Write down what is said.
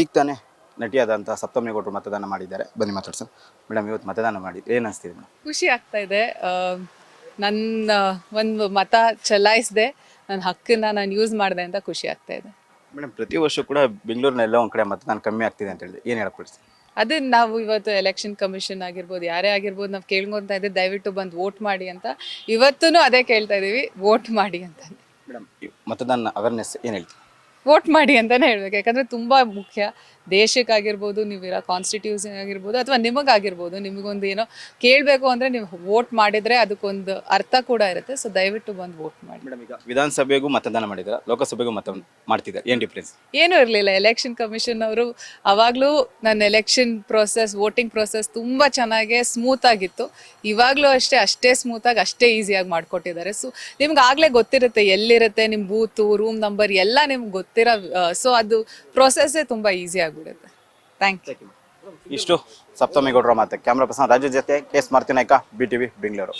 ಈಗ ತಾನೇ ನಟಿಯಾದಂಥ ಸಪ್ತಮೇಗೌಡರು ಮತದಾನ ಮಾಡಿದ್ದಾರೆ. ಬನ್ನಿ ಮಾತಾಡ್ಸೋಣ. ಮೇಡಮ್ ಇವತ್ತು ಮತದಾನ ಮಾಡಿ ಏನು ಅನಿಸ್ತಿದೆ ಮೇಡಮ್? ಖುಷಿ ಆಗ್ತಾ ಇದೆ. ನನ್ನ ಒಂದು ಮತ ಚಲಾಯಿಸಿದೆ ನನ್ನ ಹಕ್ಕನ್ನ ನಾನು ಯೂಸ್ ಮಾಡಿದೆ ಅಂತ ಖುಷಿ ಆಗ್ತಾ ಇದೆ. ಮೇಡಮ್ ಪ್ರತಿ ವರ್ಷ ಕೂಡ ಬೆಂಗಳೂರಿನೆಲ್ಲ ಒಂದು ಕಡೆ ಮತದಾನ ಕಮ್ಮಿ ಆಗ್ತಿದೆ ಅಂತ ಹೇಳಿದೆ ಏನು ಹೇಳಕ್ಬಿಡ್ತೀನಿ ಅದನ್ನ ನಾವು ಇವತ್ತು ಎಲೆಕ್ಷನ್ ಕಮಿಷನ್ ಆಗಿರ್ಬೋದು ಯಾರೇ ಆಗಿರ್ಬೋದು ನಾವು ಕೇಳ್ಕೊಂತ ಇದ್ದೆ ದಯವಿಟ್ಟು ಬಂದು ವೋಟ್ ಮಾಡಿ ಅಂತ. ಇವತ್ತೂ ಅದೇ ಕೇಳ್ತಾ ಇದ್ದೀವಿ ವೋಟ್ ಮಾಡಿ ಅಂತ. ಮೇಡಮ್ ಮತದಾನ ಅವೇರ್ನೆಸ್ ಏನು ಹೇಳ್ತೀವಿ ವೋಟ್ ಮಾಡಿ ಅಂತಾನೆ ಹೇಳ್ಬೇಕು. ಯಾಕಂದ್ರೆ ತುಂಬಾ ಮುಖ್ಯ. ದೇಶಕ್ಕಾಗಿರ್ಬೋದು ನೀವಿರೋ ಕಾನ್ಸ್ಟಿಟ್ಯೂಷನ್ ಆಗಿರ್ಬೋದು ಅಥವಾ ನಿಮಗಾಗಿರ್ಬೋದು ನಿಮಗೊಂದು ಏನೋ ಕೇಳಬೇಕು ಅಂದ್ರೆ ನೀವು ವೋಟ್ ಮಾಡಿದ್ರೆ ಅದಕ್ಕೊಂದು ಅರ್ಥ ಕೂಡ ಇರುತ್ತೆ. ಸೊ ದಯವಿಟ್ಟು ಬಂದು ವೋಟ್ ಮಾಡಿ. ಮೇಡಮ್ ಈಗ ವಿಧಾನಸಭೆಗೂ ಮತದಾನ ಮಾಡಿದ್ದಾರೆ? ಲೋಕಸಭೆಗೂ ಮತ ಮಾಡ್ತಿದ್ದಾರೆ? ಏನು ಡಿಫ್ರೆನ್ಸ್ ಏನೂ ಇರಲಿಲ್ಲ. ಎಲೆಕ್ಷನ್ ಕಮಿಷನ್ ಅವರು ಅವಾಗಲೂ ನನ್ನ ಎಲೆಕ್ಷನ್ ಪ್ರೊಸೆಸ್ ವೋಟಿಂಗ್ ಪ್ರೊಸೆಸ್ ತುಂಬ ಚೆನ್ನಾಗಿ ಸ್ಮೂತ್ ಆಗಿತ್ತು. ಇವಾಗಲೂ ಅಷ್ಟೇ ಅಷ್ಟೇ ಸ್ಮೂತಾಗಿ ಅಷ್ಟೇ ಈಸಿಯಾಗಿ ಮಾಡಿಕೊಟ್ಟಿದ್ದಾರೆ. ಸೊ ನಿಮ್ಗೆ ಆಗಲೇ ಗೊತ್ತಿರುತ್ತೆ ಎಲ್ಲಿರುತ್ತೆ ನಿಮ್ಮ ಬೂತು ರೂಮ್ ನಂಬರ್ ಎಲ್ಲ ನಿಮ್ಗೆ ಗೊತ್ತಿರೋ ಸೊ ಅದು ಪ್ರೊಸೆಸ್ಸೇ ತುಂಬ ಈಸಿ ಆಗಿಬಿಡುತ್ತೆ. ಥ್ಯಾಂಕ್ ಯು ಇಷ್ಟು ಸಪ್ತಮಿ ಗೌಡ್ರ ಮಾತು ಕ್ಯಾಮ್ರಾ ಪರ್ಸನ್ ರಾಜು ಜೊತೆ S Marthinaik B T V Bengaluru